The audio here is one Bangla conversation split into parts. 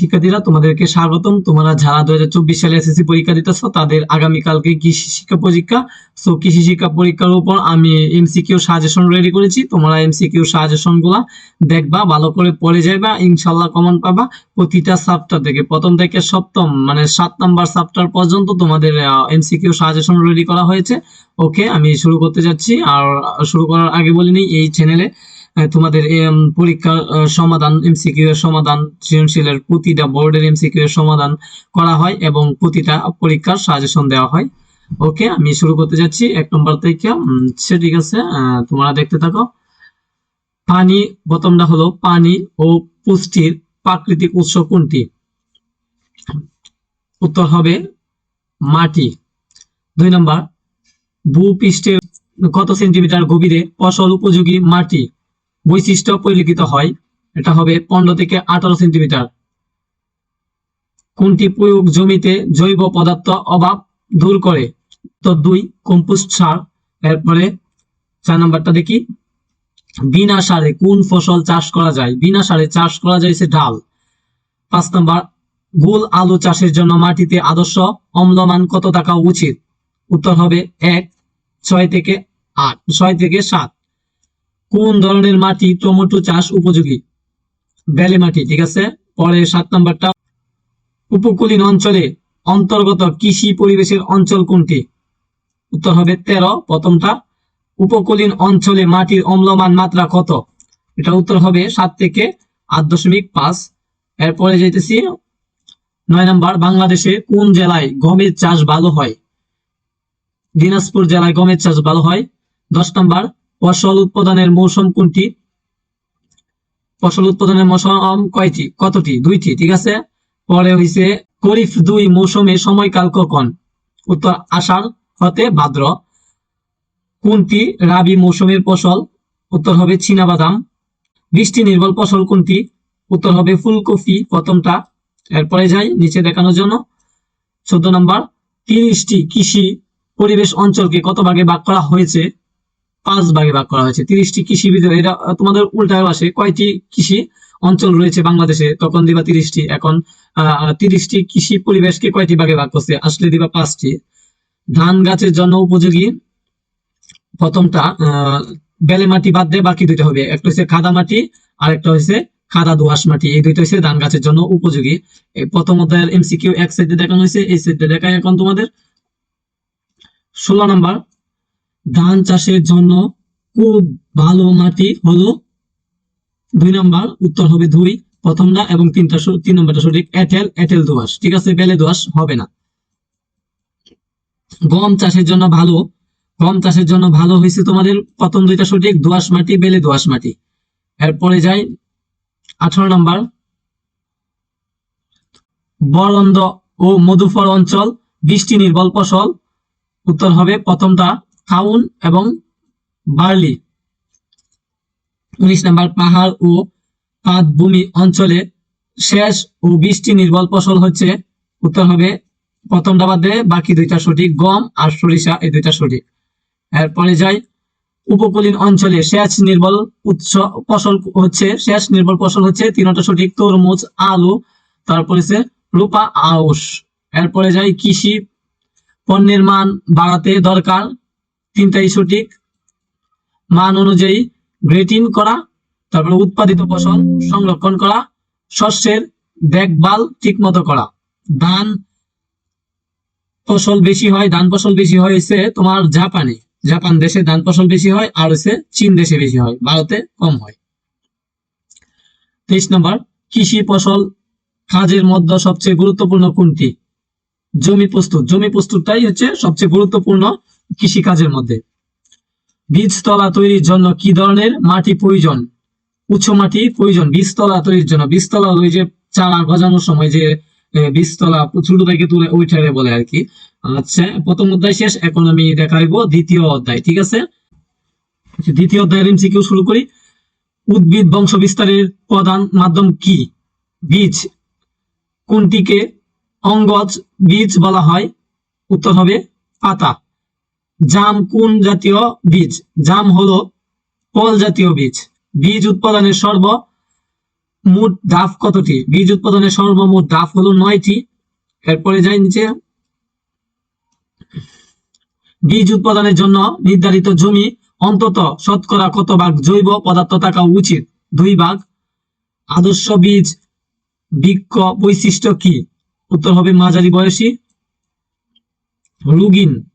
শিক্ষার্থীরা তোমাদেরকে স্বাগতম। তোমরা যারা দুই হাজার চব্বিশ সালে এসএসসি পরীক্ষা দিতেছ, তাদের আগামীকালকে কৃষি শিক্ষা পরীক্ষা। সো কৃষি শিক্ষা পরীক্ষার উপর আমি এমসিকিউ সাজেশন রেডি করেছি। তোমরা এমসিকিউ সাজেশনগুলা দেখবা, ভালো করে পড়ে যাইবা ইনশাল্লাহ কমন পাবা প্রতিটা সাবটার থেকে। প্রথম থেকে সপ্তম মানে সাত নাম্বার সাবটার পর্যন্ত তোমাদের এমসিকিউ সাজেশন রেডি করা হয়েছে। ওকে আমি শুরু করতে যাচ্ছি। আর শুরু করার আগে বলিনি এই চ্যানেলে তোমাদের আহ, সমাধান এমসিকিউ এর সমাধান সৃজনশীলের প্রতিটা বোর্ডের এমসিকিউ এর সমাধান করা হয় এবং প্রতিটা পরীক্ষার সাজেশন দেওয়া হয়। ওকে আমি শুরু করতে যাচ্ছি। এক নম্বর থেকে সে ঠিক আছে তোমরা দেখতে থাকো। পানি প্রথমটা হলো পানি ও পুষ্টির প্রাকৃতিক উৎস কোনটি? উত্তর হবে মাটি। দুই নম্বর ভূপৃষ্ঠের কত সেন্টিমিটার গভীরে ফসল উপযোগী মাটি? বৈশিষ্ট্য পরিলক্ষিত হয়। এটা হবে পনেরো থেকে আঠারো সেন্টিমিটার। কোনটি প্রয়োগ জমিতে জৈব পদার্থ অভাব দূর করে? তো দুই, কম্পোস্ট সার। এরপরে চার নাম্বারটা দেখি। বিনা সারে কোন ফসল চাষ করা যায়? বিনা সারে চাষ করা যায় সে ডাল। পাঁচ নাম্বার, গোল আলু চাষের জন্য মাটিতে আদর্শ অম্লমান কত থাকা উচিত? উত্তর হবে এক, ছয় থেকে আট, ছয় থেকে সাত। কোন ধরনের মাটি টমেটো চাষ উপযোগী? বেলে মাটি, ঠিক আছে? পরে সাত নাম্বারটা। উপকূলীন অঞ্চলে অন্তর্গত কৃষি পরিবেশের অঞ্চল কোনটি? উত্তর হবে তেরো, প্রথমটা। উপকূলীন অঞ্চলে মাটির অম্লমান মাত্রা কত? এটা উত্তর হবে সাত থেকে আট দশমিক পাঁচ। এরপরে যেতেছি নয় নাম্বার, বাংলাদেশে কোন জেলায় গমের চাষ ভালো হয়? দিনাজপুর জেলায় গমের চাষ ভালো হয়? দশ নাম্বার ফসল উৎপাদনের মৌসুম কোনটি? ফসল উৎপাদনের মৌসুম কয়টি? কতটি? দুইটি, ঠিক আছে? পরে হইছে খরিফ দুই মৌসুমে সময়কাল কখন? উত্তর আষাঢ় হতে ভাদ্র। কোনটি? রাবি মৌসুমের ফসল। উত্তর হবে চীনাবাদাম। বৃষ্টি নির্ভর ফসল কোনটি? উত্তর হবে ফুলকপি প্রথমটা। এরপরে যাই নিচে দেখানোর জন্য। চোদ্দ নম্বর, তিরিশটি কৃষি পরিবেশ অঞ্চলকে কত ভাগে ভাগ করা হয়েছে? পাঁচ ভাগে ভাগ করা হয়েছে। তিরিশটি কৃষি বিধি- এটা তোমাদের উল্টায় আসে কয়টি কৃষি অঞ্চল রয়েছে বাংলাদেশে? তখন দিবা তিরিশটি, এখন তিরিশটি কৃষি পরিবেশকে কয়টি ভাগে ভাগ করছে? আসলে দিবা পাঁচটি। ধান গাছের জন্য উপযোগী প্রথমটা বেলে মাটি বাদ দিয়ে বাকি দুইটা হবে। একটা হচ্ছে খাদা মাটি আর একটা হচ্ছে খাদা দোআঁশ মাটি। এই দুইটা হচ্ছে ধান গাছের জন্য উপযোগী। প্রথম অধ্যায়ের এমসিকিউ এক সাইডে দেখানো হয়েছে, এই সাইডে দেখায় এখন তোমাদের। ষোলো নাম্বার ধান চাষের জন্য খুব ভালো মাটি হলো দুই নাম্বার, উত্তর হবে দুই প্রথমটা এবং তিনটা তিন নম্বরটা সঠিক, এটেল এটেল দোআঁশ। ঠিক আছে, বেলে দোআঁশ হবে না। গম চাষের জন্য ভালো। গম চাষের জন্য ভালো হয়েছে তোমাদের প্রথম দুইটা সঠিক, দোআঁশ মাটি, বেলে দোআঁশ মাটি। এরপরে যাই, আঠারো নম্বর। বরন্দ ও মধুফর অঞ্চল, বৃষ্টি নির্ভর ফসল। উত্তর হবে প্রথমটা খাউন এবং বার্লি উনিশ নাম্বার পাহাড় ও পাদভূমি অঞ্চলে শেষ ও বৃষ্টি নির্ভর ফসল হচ্ছে। উত্তর হবে প্রথমটা বাদে বাকি দুইটা সঠিক, গম আর সরিষা এই দুইটা সঠিক। এরপরে যাই, উপকূলীন অঞ্চলে শেষ নির্ভর উৎস ফসল হচ্ছে, শেষ নির্ভর ফসল হচ্ছে তিনটা সঠিক, তরমুজ, আলু, তারপরে হচ্ছে রূপা, আউশ। এরপরে যাই, কৃষি, পণ্যের মান বাড়াতে দরকার। তিনটাই সঠিক মান অনুযায়ী গ্রেটিং করা, তারপরে উৎপাদিত ফসল সংরক্ষণ করা, শস্যের দেখভাল ঠিক মতো করা। ধান ফসল বেশি হয়, ধান ফসল বেশি হয় হচ্ছে তোমার জাপানে। জাপান দেশে ধান ফসল বেশি হয় আর হচ্ছে চীন দেশে বেশি হয়, ভারতে কম হয়। তেইশ নম্বর, কৃষি ফসল কাজের মধ্যে সবচেয়ে গুরুত্বপূর্ণ কোনটি? জমি প্রস্তুত। জমি প্রস্তুতটাই হচ্ছে সবচেয়ে গুরুত্বপূর্ণ কৃষি কাজের মধ্যে। বীজতলা তৈরির জন্য কি ধরনের মাটি প্রয়োজন? উচ্চ মাটি প্রয়োজন বীজতলা তৈরির জন্য। বীজতলা ওই যে চারা গজানোর সময় যে বীজতলা ছোট থেকে তুলে ওইটারে বলে আর কি। আচ্ছা প্রথম অধ্যায় শেষ এখন আমি দেখাইবো দ্বিতীয় অধ্যায় ঠিক আছে? আচ্ছা, দ্বিতীয় অধ্যায়ের এমসিকিউ শুরু করি। উদ্ভিদ বংশ বিস্তারের প্রধান মাধ্যম কি? বীজ। কোনটিকে অঙ্গজ বীজ বলা হয়? উত্তর হবে পাতা। জাম কোন জাতীয় বীজ? জাম হলো ফল জাতীয় বীজ। বীজ উৎপাদনের সর্ব মোট ডাফ কতটি? বীজ উৎপাদনের সর্বমোট ডাফ হলো নয়টি। এরপরে যাই নিচে। বীজ উৎপাদনের জন্য নির্ধারিত জমি অন্তত শতকরা কত ভাগ জৈব পদার্থ থাকা উচিত? দুই ভাগ। আদর্শ বীজ বৃক্ষ বৈশিষ্ট্য কি? উত্তর হবে মাঝারি বয়সী রুগিন।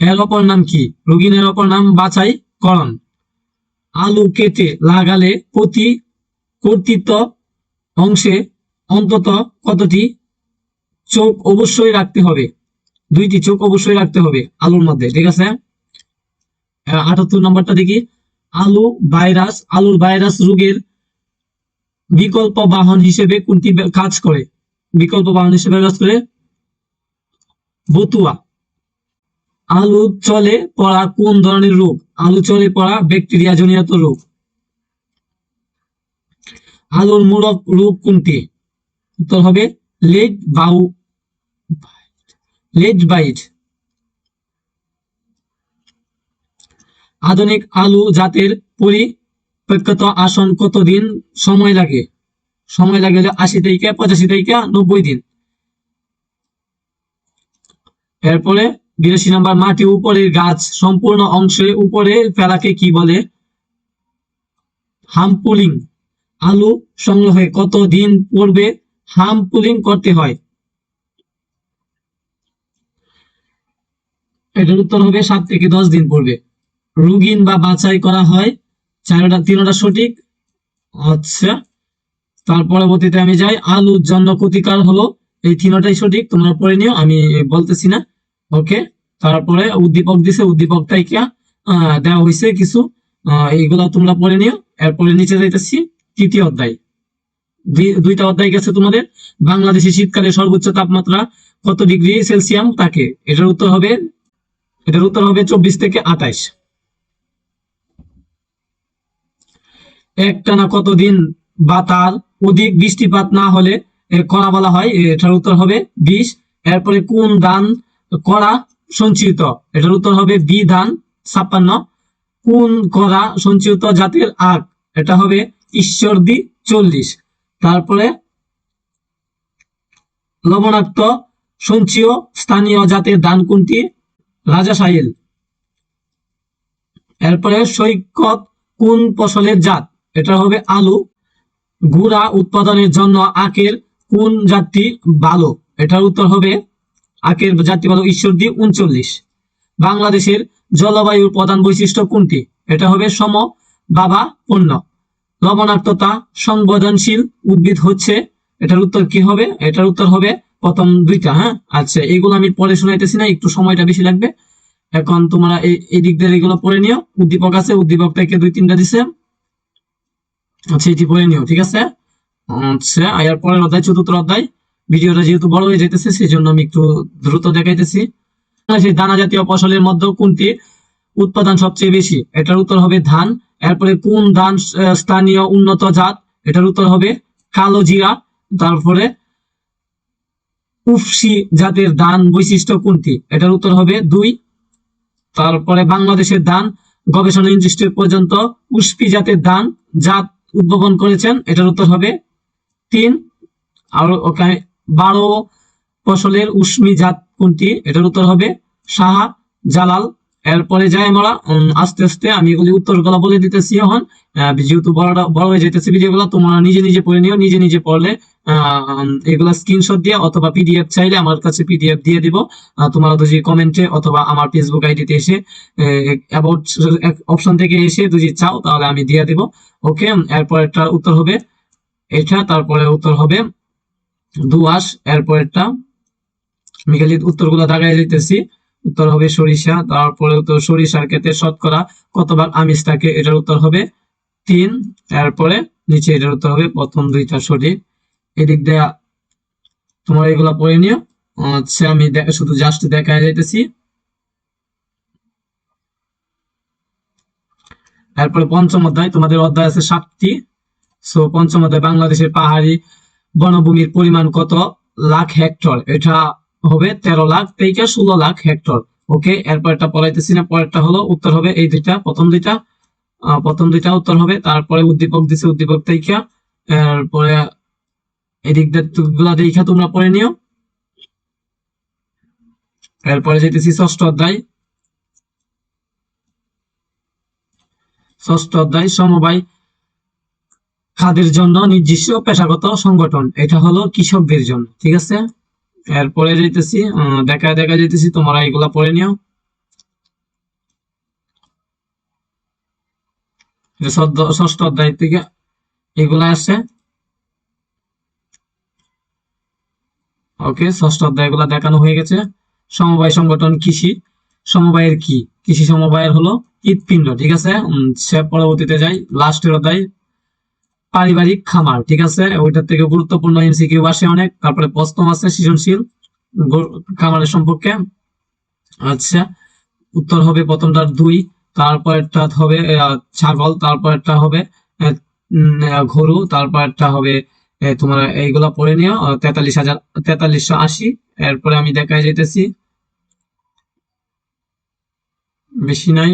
এর অপর নাম কি? রুগিনের অপর নাম বাছাই করণ। আলু কেটে লাগালে প্রতি কর্তৃত্ব অংশে অন্তত কতটি চোখ অবশ্যই রাখতে হবে? দুইটি চোখ অবশ্যই রাখতে হবে আলুর মধ্যে, ঠিক আছে? আটাত্তর নম্বরটা দেখি। আলু ভাইরাস, আলুর ভাইরাস রোগের বিকল্প বাহন হিসেবে কোনটি কাজ করে? বিকল্প বাহন হিসেবে কাজ করে বতুয়া। আলু চলে পড়া কোন ধরনের রোগ? আলু চলে পড়া ব্যাকটেরিয়া জনিত রোগ। আলুর মূলক রোগ কোনটি? উত্তর হবে লেট বাউ লেট বাইট আধুনিক আলু জাতের পরিপ্রেক্ষিত আসন কতদিন সময় লাগে? সময় লাগে আশি থেকে পঁচাশি থেকে নব্বই দিন। এরপরে বিরাশি নম্বর, মাটি উপরের গাছ সম্পূর্ণ অংশে উপরে ফেলাকে কি বলে? হামপুলিং। আলু সংগ্রহে কত দিন পূর্বে হামপুলিং করতে হয়? এটার উত্তর হবে সাত থেকে দশ দিন পূর্বে। রুগিন বা বাছাই করা হয়। চারটা, তিনটা সঠিক? আচ্ছা। তার পরবর্তীতে আমি যাই। আলুর জন্য ক্ষতিকার হলো। এই তিনটাই সঠিক, তোমরা পড়ে নিও, আমি বলতেছি না। ওকে তারপরে উদ্দীপক দিছে উদ্দীপকটাই কি? দেওয়া হয়েছে কিছু এইগুলা তোমরা পড়ে নিও। এরপরে নিচে যাইতেছি, তৃতীয় অধ্যায়। দুইটা অধ্যায় গেছে তোমাদের। বাংলাদেশে শীতকালে সর্বোচ্চ তাপমাত্রা কত ডিগ্রি সেলসিয়াম থাকে? এটার উত্তর হবে, এটার উত্তর হবে চব্বিশ থেকে আঠাইশ। একটানা কতদিন বা তার অধিক বৃষ্টিপাত না হলে, এর করা বলা হয়, এটার উত্তর হবে বিশ। এরপরে কোন দান করা সঞ্চিত। এটার উত্তর হবে বি ধান, ছাপ্পান্ন। কোন করা সঞ্চিত জাতের আখ? এটা হবে ঈশ্বরদী চল্লিশ। তারপরে লবণাক্ত সঞ্চয় স্থানীয় জাতের দান কোনটি? রাজা সাহিল। এরপরে সৈকত কোন ফসলের জাত? এটা হবে আলু। গুড়া উৎপাদনের জন্য আখের কোন জাতটি ভালো? এটার উত্তর হবে আখের জাতটি ভালো ঈশ্বরদী উনচল্লিশ। বাংলাদেশের জলবায়ুর প্রধান বৈশিষ্ট্য কোনটি? এটা হবে সম, বাবা, পণ্য। লবণাক্ততা, সংবেদনশীল, উদ্ভিদ হচ্ছে। এটার উত্তর কি হবে? এটার উত্তর হবে প্রথম দুইটা হ্যাঁ? আচ্ছা এগুলো আমি পরে শোনাইতেছি না, একটু সময়টা বেশি লাগবে। এখন তোমরা এই দিক দিয়ে এগুলো পড়ে নিও। উদ্দীপক আছে, উদ্দীপক থেকে দুই তিনটা দিছে। আচ্ছা এটি পড়ে নিও, ঠিক আছে? আচ্ছা এর পরের অধ্যায়, চতুর্থ অধ্যায়। ভিডিওটা যেহেতু বড় হয়ে যাইতেছে সেই জন্য আমি একটু দ্রুত দেখাইতেছি। দানা জাতীয় ফসলের মধ্যে কোনটি উৎপাদন সবচেয়ে বেশি? এটার উত্তর হবে ধান। এরপরে কোন ধান স্থানীয় উন্নত জাত? এটার উত্তর হবে কালো জিরা। তারপরে উফসি জাতের ধান বৈশিষ্ট্য কোনটি? এটার উত্তর হবে দুই। তারপরে বাংলাদেশের ধান গবেষণা ইনস্টিটিউট পর্যন্ত উষ্পি জাতের ধান জাত উদ্ভাবন করেছেন। এটার উত্তর হবে তিন। আর ওখানে বারো ফসলের উষ্মি জাত কোনটি? এটার উত্তর হবে সাহা জালাল। এরপরে যাই আমরা আস্তে আস্তে আমি এগুলি উত্তরগুলো বলে দিতেছি এখন। যেহেতু বড়টা বড় হয়ে যেতেছে ভিডিওগুলো তোমরা নিজে নিজে পড়ে নিও নিজে নিজে পড়লে আহ, এগুলা স্ক্রিনশট দিয়ে অথবা পিডিএফ চাইলে আমার কাছে পিডিএফ দিয়ে দিব। তোমরা যদি কমেন্টে অথবা আমার ফেসবুক আইডিতে এসে অ্যাবাউট অপশন থেকে এসে যদি চাও তাহলে আমি দিয়ে দিব। ওকে এরপর একটা উত্তর হবে এটা তারপরে উত্তর হবে দুয়াশ এরপর একটা আমি খালি উত্তরগুলো দাগাই দিতেছি উত্তর হবে সরিষা, তারপরে উত্তর সরিষার ক্ষেত্রে শতকরা কত ভাগ আমিষ থাকে, এটার উত্তর হবে তিন। এরপরে নিচে এটার উত্তর হবে প্রথম দুইটা সঠিক। এদিক দেয়া তোমরা এগুলা পড়ে নিও। আচ্ছা আমি শুধু জাস্ট দেখাই যাইতেছি। এরপরে পঞ্চম অধ্যায়, তোমাদের অধ্যায় আছে সাতটি। সো পঞ্চম অধ্যায় বাংলাদেশের পাহাড়ি বনভূমির পরিমাণ কত? লাখ হেক্টর। এটা হবে তেরো লাখ থেকে ষোলো লাখ হেক্টর। ওকে এরপর একটা পড়াইতেছি না, পরেরটা হলো উত্তর হবে এই দুইটা, প্রথম দুইটা। প্রথম দুইটা উত্তর হবে, তারপরে উদ্দীপক দিছে উদ্দীপক থেকে এরপরে এদিকগুলা দেখা তোমরা পড়ে নিও। এরপরে যেতেছি ষষ্ঠ অধ্যায়। ষষ্ঠ অধ্যায় সমবায় খাদের জন্য নির্দিষ্ট পেশাগত সংগঠন। এটা হলো কৃষকদের জন্য, ঠিক আছে? এরপরে যাইতেছি দেখা দেখা যাইতেছি, তোমরা এগুলা পড়ে নিও। ষষ্ঠ অধ্যায় থেকে এগুলা আসছে ওকে, ষষ্ঠ অধ্যায় এগুলা দেখানো হয়ে গেছে। সমবায় সংগঠন কৃষি। সমবায়ের কি? কৃষি সমবায়ের হলো হৃৎপিণ্ড, ঠিক আছে? সে পরবর্তীতে যাই লাস্টের অধ্যায়। পারিবারিক খামার, ঠিক আছে? ওইটার থেকে গুরুত্বপূর্ণ এমসিকিউ আসে অনেক, তারপরে প্রশ্ন আছে সৃজনশীল খামারের সম্পর্কে। আচ্ছা উত্তর হবে প্রথমটার দুই তারপরটা হবে ছাগল তারপরটা হবে গরু তারপরটা হবে তোমার এইগুলা পড়ে নিও তেতাল্লিশ হাজার, তেতাল্লিশশো আশি। এরপরে আমি দেখাই যাইতেছি। বেশি নাই,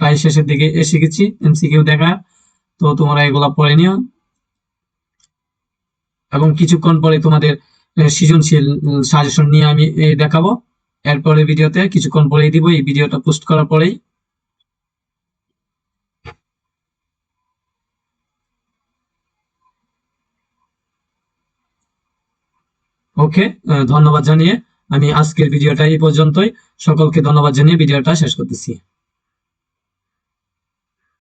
প্রায় শেষের দিকে এসে গেছি এমসিকিউ দেখা। তো তোমরা এগুলা পড়ে নিও। এবং কিছুক্ষণ পরে তোমাদের সৃজনশীল সাজেশন নিয়ে আমি দেখাবো। এরপরে ভিডিওতে কিছুক্ষণ পরেই দিব, এই ভিডিওটা পোস্ট করার পরেই। ওকে ধন্যবাদ জানিয়ে আমি আজকের ভিডিওটা এই পর্যন্তই। সকলকে ধন্যবাদ জানিয়ে ভিডিওটা শেষ করতেছি।